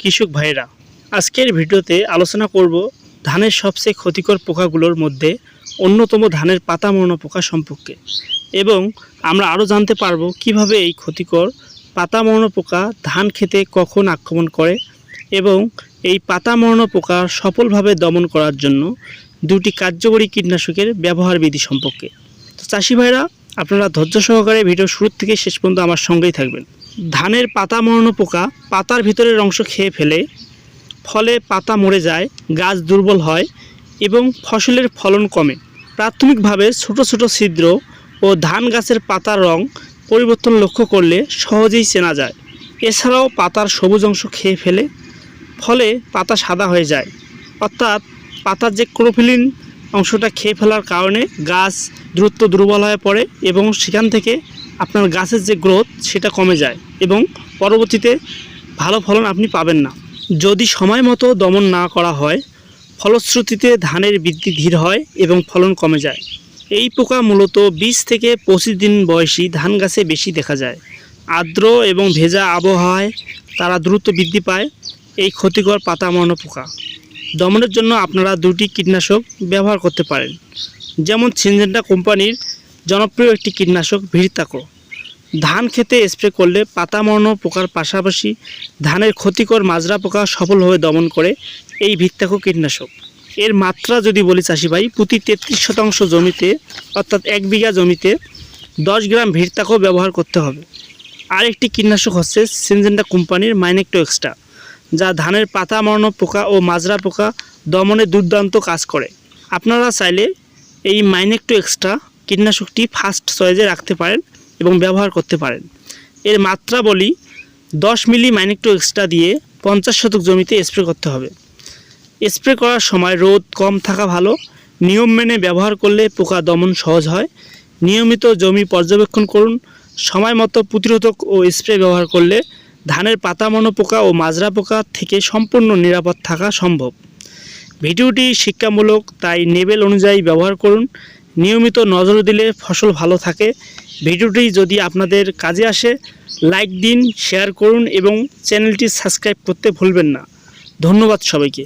কৃষক ভাইরা আজকের ভিডিওতে আলোচনা করব ধানের সবচেয়ে ক্ষতিকর পোকাগুলোর মধ্যে অন্যতম ধানের পাতা মরণ পোকা সম্পর্কে এবং আমরা আরও জানতে পারব কীভাবে এই ক্ষতিকর পাতা মরণ পোকা ধান খেতে কখন আক্রমণ করে এবং এই পাতা মরণ পোকা সফলভাবে দমন করার জন্য দুটি কার্যকরী কীটনাশকের ব্যবহার বিধি সম্পর্কে। তো চাষি ভাইরা আপনারা ধৈর্য সহকারে ভিডিও শুরু থেকে শেষ পর্যন্ত আমার সঙ্গেই থাকবেন। ধানের পাতা মরণ পোকা, পাতার ভিতরের অংশ খেয়ে ফেলে, ফলে পাতা মরে যায়, গাছ দুর্বল হয় এবং ফসলের ফলন কমে। প্রাথমিকভাবে ছোট ছোট ছিদ্র ও ধান গাছের পাতার রং পরিবর্তন লক্ষ্য করলে সহজেই চেনা যায়। এছাড়াও পাতার সবুজ অংশ খেয়ে ফেলে, ফলে পাতা সাদা হয়ে যায়। অর্থাৎ পাতার যে ক্লোফিলিন অংশটা খেয়ে ফেলার কারণে গাছ দ্রুত দুর্বল হয়ে পড়ে এবং সেখান থেকে আপনার গাছের যে গ্রোথ সেটা কমে যায় এবং পরবর্তীতে ভালো ফলন আপনি পাবেন না। যদি সময় মতো দমন না করা হয়, ফলশ্রুতিতে ধানের বৃদ্ধি ধীর হয় এবং ফলন কমে যায়। এই পোকা মূলত বিশ থেকে পঁচিশ দিন বয়সী ধান গাছে বেশি দেখা যায়। আর্দ্র এবং ভেজা আবহাওয়ায় তারা দ্রুত বৃদ্ধি পায়। এই ক্ষতিকর পাতা মরণ পোকা। দমনের জন্য আপনারা দুটি কীটনাশক ব্যবহার করতে পারেন। যেমন সিনজেন্টা কোম্পানির জনপ্রিয় একটি কীটনাশক ভিড়তাকো। ধান খেতে স্প্রে করলে পাতা মরণ পোকার পাশাপাশি ধানের ক্ষতিকর মাজরা পোকা সফলভাবে দমন করে এই ভিত্তাকো কীটনাশক। এর মাত্রা যদি বলি চাষি ভাই, প্রতি তেত্রিশ শতাংশ জমিতে, অর্থাৎ এক বিঘা জমিতে দশ গ্রাম ভিড়তাকো ব্যবহার করতে হবে। আরেকটি কীটনাশক হচ্ছে সিনজেন্ডা কোম্পানির মাইনেক্টো এক্সট্রা, যা ধানের পাতা মরণ পোকা ও মাজরা পোকা দমনে দুর্দান্ত কাজ করে। আপনারা চাইলে এই মাইনেক্টো এক্সট্রা কীটনাশকটি ফার্স্ট চয়েজে রাখতে পারেন এবং ব্যবহার করতে পারেন। এর মাত্রা বলি দশ মিলি মাইনেক্টো এক্সট্রা দিয়ে পঞ্চাশ শতক জমিতে স্প্রে করতে হবে। স্প্রে করার সময় রোদ কম থাকা ভালো, নিয়ম মেনে ব্যবহার করলে পোকা দমন সহজ হয়। নিয়মিত জমি পর্যবেক্ষণ করুন, সময় মতো প্রতিরোধক ও স্প্রে ব্যবহার করলে ধানের পাতা মনো পোকা ও মাজরা পোকা থেকে সম্পূর্ণ নিরাপদ থাকা সম্ভব। ভিডিওটি শিক্ষামূলক, তাই নেবেল অনুযায়ী ব্যবহার করুন। নিয়মিত নজর দিলে ফসল ভালো থাকে। ভিডিওটি যদি আপনাদের কাজে আসে, লাইক দিন শেয়ার করুন এবং চ্যানেলটি সাবস্ক্রাইব করতে ভুলবেন না। ধন্যবাদ সবাইকে।